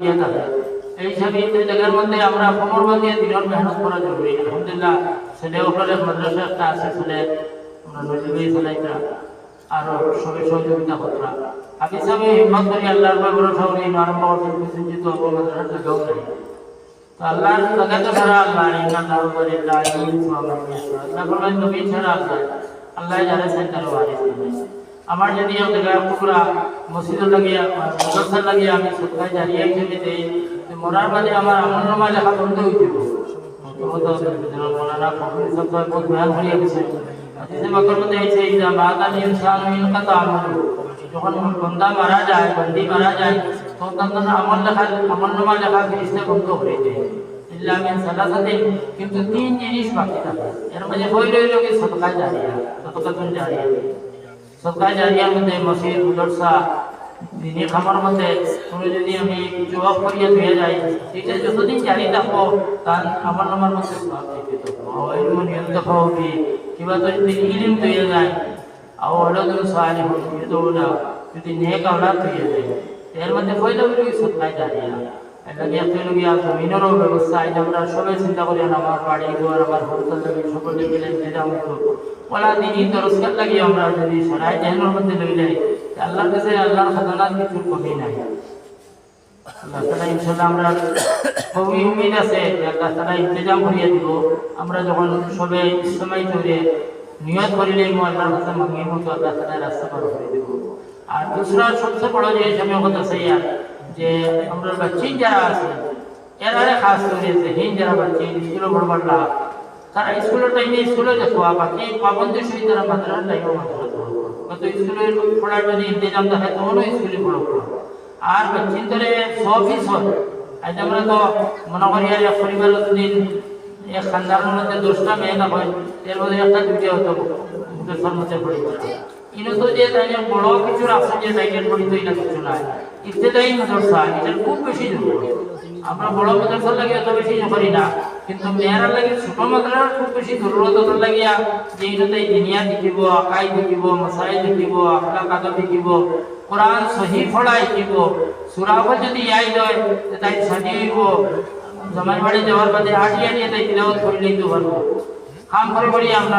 এই এই জায়গার মধ্যে আমরা কোমর বাঁধিয়ে দিনের মেহনত করা জরুরি। আলহামদুলিল্লাহ, ছেলে ওখানে মাদ্রাসা একটা আছে, ছেলে আমরা নজরুল চালাইতা আরও সবে সহযোগিতা করা। আমি সবে হিম্মত করি আল্লাহর ভরসা করি আরম্ভ করতে চিন্তিত হব মাদ্রাসার জায়গাও নাই। তো আল্লাহর লাগে তো ছাড়া আল্লাহ ইন্না আল্লাহু ওয়ালিল্লাহ আল্লাহ ফরমান নবী ছাড়া আল্লাহ আল্লাহ চাই তারা ওয়ারিস আমার যদি টুকরা মসজিদ লাগিয়া মাদ্রাসা লাগিয়া আমি সরকার জারিয়া হিসেবে দেই মরার বাদে আমার আমল নামা লেখা বন্ধ হয়ে যাব মৌলানা ফখরুল সাহেব বহুত বয়ান করিয়া গেছে হাদিসে পাকের মধ্যে যে ইদা মাতা যখন বন্দা মারা যায়, বন্দি মারা যায়, তখন তার আমল লেখা, আমল নামা লেখা ফিরিস্তে বন্ধ হয়ে যায়। ইল্লা মিন সালাসাতিন, কিন্তু তিন জিনিস বাকি থাকে। এর মধ্যে বই রইল কি সদকা জারিয়া সদকাতুন জারিয়া সদকা জারিয়ার মধ্যে মসজিদ, মাদ্রাসা, দিনে খামার মধ্যে কোনো যদি আমি জবাব করিয়া ধুয়ে যাই সেটা যতদিন জারি থাকব, তার আমার নামার মধ্যে সব থেকে থাকব। নিয়ন্ত খাওয়াবি কিংবা তো যদি ইলিম ধুয়ে যায় আর ওলাদুল সাহায্য হল যদি নেক আওলাদ ধুয়ে যায়। এর মধ্যে পয়লা বলি সদকায় জারিয়া জমিনেরও ব্যবস্থা, এই আমরা চিন্তা করি আমার বাড়ি ঘর, আমার হোটেল সকলে মিলে ওলা দিনই আমরা যদি জেহেনের মধ্যে আল্লাহর কাছে আল্লাহর খাজানার কিছু কমি নাই। আল্লাহ দিব। আমরা যখন সবে সময় ধরে নিয়ত করিলে আল্লাহ রাস্তা পার আর দুসরা সবচেয়ে বড় যে সময় কথা সেই যে আমরা বাচ্চি যারা আছে, এরারে খাস করে হিন যারা বাচ্চি স্কুলে পড়বার তারা স্কুলের টাইমে স্কুলে দেখো বাকি পাবন্দি সহিত তারা মাদ্রাসার টাইমে মাদ্রাসা কত স্কুলের পড়ার যদি ইন্তজাম থাকে, তখনও স্কুলে পড়ো আর চিন্তরে সবই সব। আজ আমরা তো মনে করি, আর এক পরিবারের দিন এক খানদানের মধ্যে দশটা মেয়ে না হয়, এর মধ্যে একটা দুইটা হতো মুখের মধ্যে পরিবার। ইনো তো যে বড় কিছু আছে যে ইত্যাদাই মাদ্রাসা এটার খুব বেশি জরুরি। আমরা বড় মাদ্রাসা লাগে অত বেশি কিন্তু মেয়েরা লাগে ছোট মাদ্রাসার খুব বেশি জরুরত দেখিব মশাই দেখিব আকলা কাদর দেখিব, কোরআন সহি ফড়াই দিব সুরাফল যদি আই যায় তাই সাজি হইব জমাই যাওয়ার বাদে আটি তাই তিলাওয়াত করলেই তো পারব। কাম করে আমরা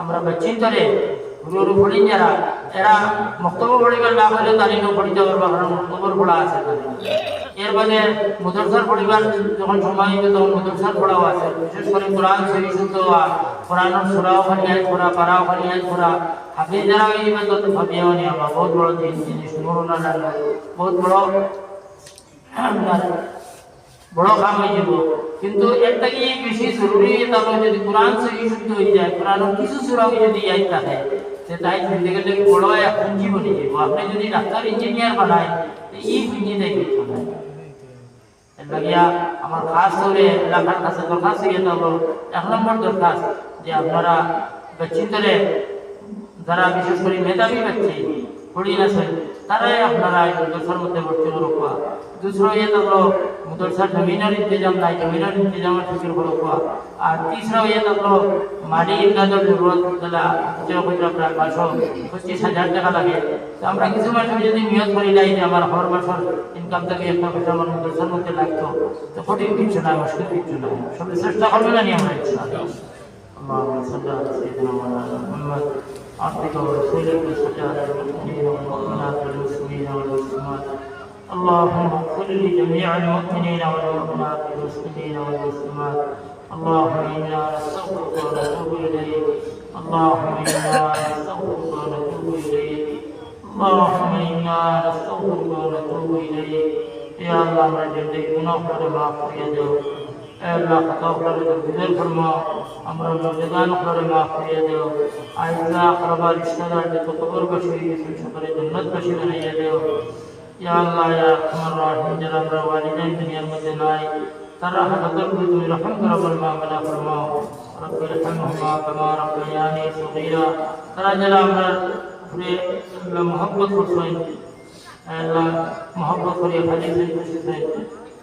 আমরা বাচ্চিন্তরে গুরুর পড়ি যারা, এরা মক্তব্য পড়িবার না হলে তালিমও পড়িতে পারবা, কারণ মক্তব্যর পড়া আছে এর বাদে মুদরসার পড়িবার যখন সময় হইবে, তখন মুদরসার পড়াও আছে। বিশেষ করে কোরআন শরীফ শুদ্ধ কোরআনের সুরাও ফানিয়াজ পড়া, পারাও ফানিয়াজ পড়া। হাফিজ যারা হইবে, তত ভাবিয়াও নিয়ে আমরা বহুত বড় জিনিস নুরুনা বহুত বড় বড় কাম হয়ে যাব। কিন্তু এর থেকে বেশি জরুরি তাহলে যদি কোরআন সহি শুদ্ধ হয়ে যায়, কোরআনের কিছু সুরাও যদি আই থাকে, সে তাই জিন্দগিতে বড় এক পুঁজি বনে যাব। আপনি যদি ডাক্তার ইঞ্জিনিয়ার বানায় এই পুঁজি কিছু নাই লাগিয়া আমার খাস করে এলাকার কাছে দরখাস্ত গিয়ে হলো এক নম্বর দরখাস্ত, যে আপনারা চিন্তরে যারা বিশেষ করে মেধাবী ব্যক্তি পড়ি আছেন তারাই আপনারা এই মুদরসার মধ্যে ভর্তি রোকা দুসরো ইয়ে থাকলো মুদরসার জমিনের ইন্তজাম নাই জমিনের ইন্তজামের ফিকির রোকা আর তিসরা ইয়ে থাকলো মাটি ইমদাদের জরুরত দিলা যে হয়তো আপনার মাসও পঁচিশ হাজার টাকা লাগে তো আমরা কিছু মাস যদি নিয়ত করি নাই যে আমার হর মাসের ইনকাম থেকে একটা পয়সা আমার মুদরসার মধ্যে লাগতো তো কঠিন কিছু না মুশকিল কিছু না সবাই চেষ্টা করবে না নিয়ে আমরা ইনশাআল্লাহ اللهم صل على سيدنا مولانا محمد عبدك ورسولك على المؤمنين والمؤمنات والمسلمين والمسلمات. اللهم اغفر لجميع المؤمنين والمؤمنات والمسلمين والمسلمات. اللهم إنا نستغفرك ونتوب إليك. اللهم إنا نستغفرك ونتوب إليك. اللهم إنا نستغفرك ونتوب إليك. يا الله من جلدك نغفر ما فريده എല്ലാ കഥാപ്രകൃതികൾക്കുള്ള أمرنا بغان أخر ما خيده أعزاء أقرباء الشرع لتطور بشرية من شطر جنة بشر يده. يا الله يا أرحم الراحمين جناب والدين دنيا المدناي ترى هذا قلبي تمي رحم رب المعاملة فرماو رب ارحمهما كما ربياني صغيرا. ترى جناب محبت رسول الله محبت رسول الله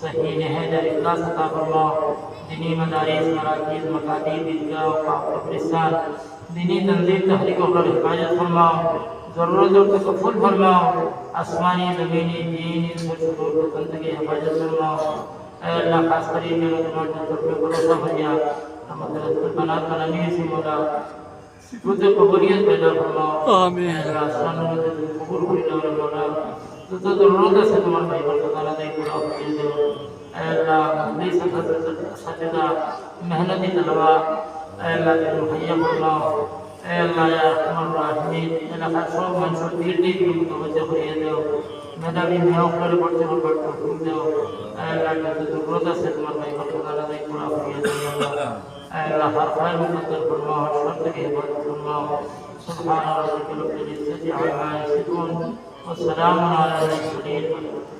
صحیح نہج اخلاص عطا فرما دینی مدارس مراکز مقادیر عیدگاہ وقاف و فرسال دینی تنظیم تحریک و حفاظت فرما ضرورت اور تکفل فرما آسمانی زمینی دین سوچ و تنظیم کی حفاظت فرما۔ اے اللہ خاص کریم میں تمہارے تذکر میں بھروسہ فرما۔ ہمیں تذکر بنا بنانے سے مولا۔ صفت قبولیت پیدا فرما۔ آمین۔ اللہ آسمان میں قبول کرنا مولا۔ تو ضرورت سے تمہارے بھائی اساتذہ محنتی طلباء اے اللہ کے محیم اللہ اے اللہ یا رحمان رحم اے اللہ کا سو منصور دیر دیر بھی متوجہ ہوئے دیو۔ میرا بھی میں اوپر بڑھتے ہو بڑھتے ہو بڑھتے ہو اے اللہ کا ضرورت سے تمہارا میں مطلب اللہ نے پورا ہوئے دیو۔ اے اللہ ہر خیر مقدر فرما۔ ہر شرط کی حفاظت فرماؤ سبحان ربک رب العزت عما یصفون۔ والسلام علیہ المرسلین۔